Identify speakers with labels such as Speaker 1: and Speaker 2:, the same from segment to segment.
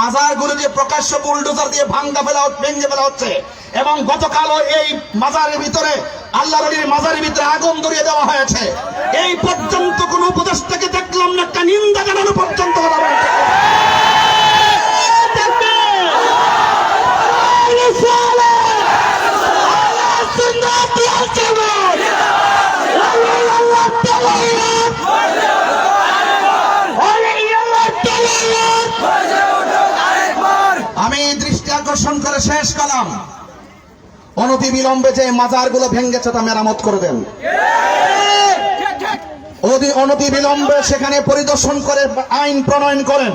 Speaker 1: মাজারগুলো যে প্রকাশ্য বুলডোজার দিয়ে ভাঙ্গা ফেলা ভেঙে ফেলা হচ্ছে। এবং গতকালও এই মাজারের ভিতরে আল্লাহ রলির মাজারের ভিতরে আগুন ধরিয়ে দেওয়া হয়েছে। এই পর্যন্ত কোন উপদেশটাকে দেখলাম না, একটা নিন্দা জানানো পর্যন্ত আকর্ষণ করে শেষ কালাম। অনতি বিলম্বে যে মাজারগুলো ভেঙ্গেছে তা মেরামত করে দেন। অনতি বিলম্বে সেখানে পরিদর্শন করে আইন প্রণয়ন করেন।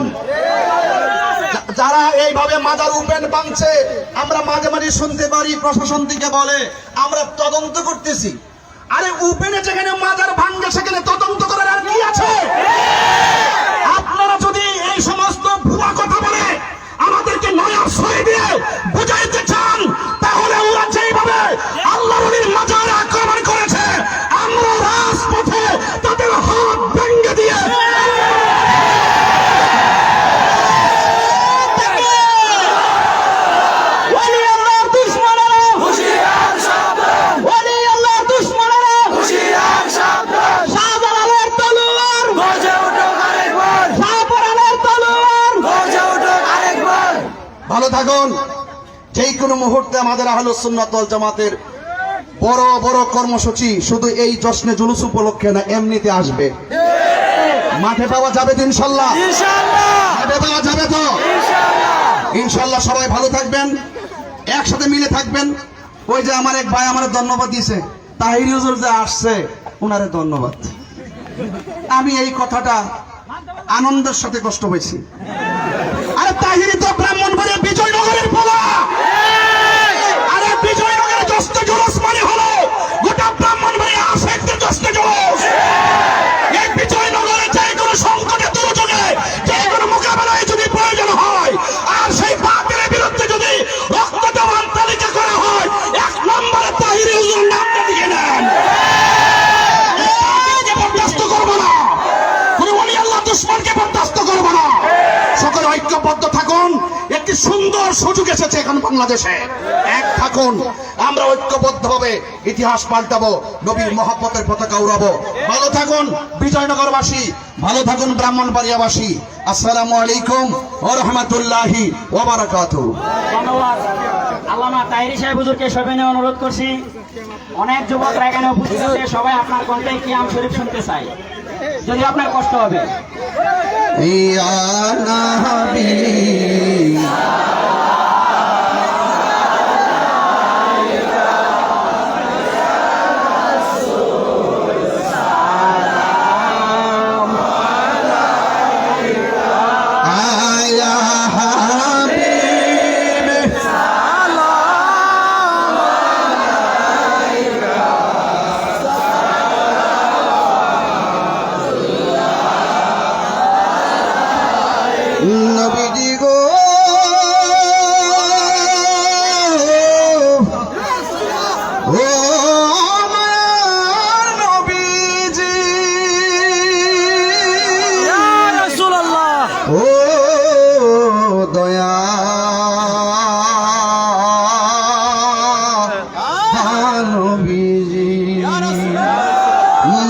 Speaker 1: যারা এইভাবে মাজার উপেন বাংছে আমরা মাঝে মাঝে শুনতে পারি, প্রশাসন থেকে বলে, আমরা তদন্ত করতেছি। আরে, উপেনে যেখানে মাজার ভাঙ্গে সেখানে তদন্ত করার আর কি আছে? ভালো থাকুন। যেই কোনো মুহূর্তে আমাদের আহল সুন্নাত ওয়াল জামাতের বড় বড় কর্মসূচি শুধু এই জশ্নে জুলুস উপলক্ষে না এমনিতে আসবে। মাঠে পাওয়া যাবে তো ইনশাল্লাহ। মাঠে পাওয়া যাবে তো? ইনশাল্লাহ। সবাই ভালো থাকবেন একসাথে মিলে থাকবেন। ওই যে আমার এক ভাই আমার ধন্যবাদ দিয়েছে তাহির যে আসছে ওনারে ধন্যবাদ। আমি এই কথাটা আনন্দের সাথে কষ্ট পেয়েছি আরে তাহিরি তো ব্রাহ্মণবাড়ি একটি সুন্দর সুযোগ এসেছে এখন বাংলাদেশে। এক থাকুন, আমরা ঐক্যবদ্ধ হবে ইতিহাস পাল্টাবো, নবীর মহাপতের পতাকা উড়াবো। ভালো থাকুন, বিজয়নগরবাসী, ভালো থাকুন ব্রাহ্মণবাড়িয়াবাসী। আসসালামু আলাইকুম ও রহমতুল্লাহি
Speaker 2: ধন্যবাদ। আল্লামা তাহিরি সাহেব হুজুরকে সবাই অনুরোধ করছি। অনেক যুবকরা এখানে উপস্থিত আছে, সবাই আপনার কণ্ঠে কি আম শরীফ শুনতে চাই যদি আপনার কষ্ট হবে।
Speaker 1: ইয়া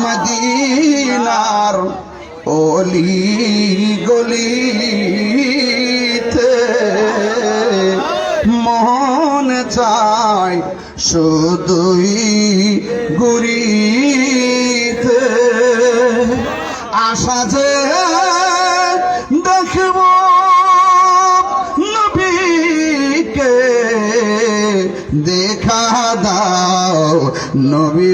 Speaker 1: মদিনার অলি গলিতে মন চায় শুধুই গুরিতে। আশা যে দেখব নবীকে দেখা দাও নবী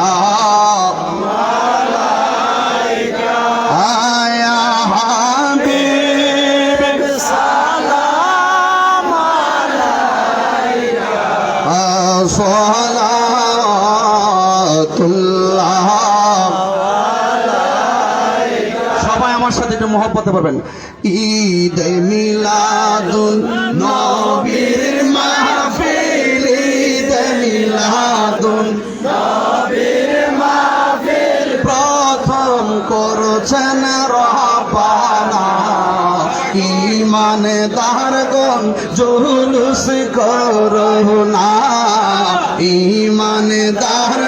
Speaker 1: সবাই আমার সাথে একটু মহব্বতে পারবেন ঈদ মিলাদুন নবীর মাহফিল, ঈদ মিলাদুন নবীর মাহফিল। প্রথম করছেন রহাপানা ইমানে দারগণ জুলুস করো না ইমানে দার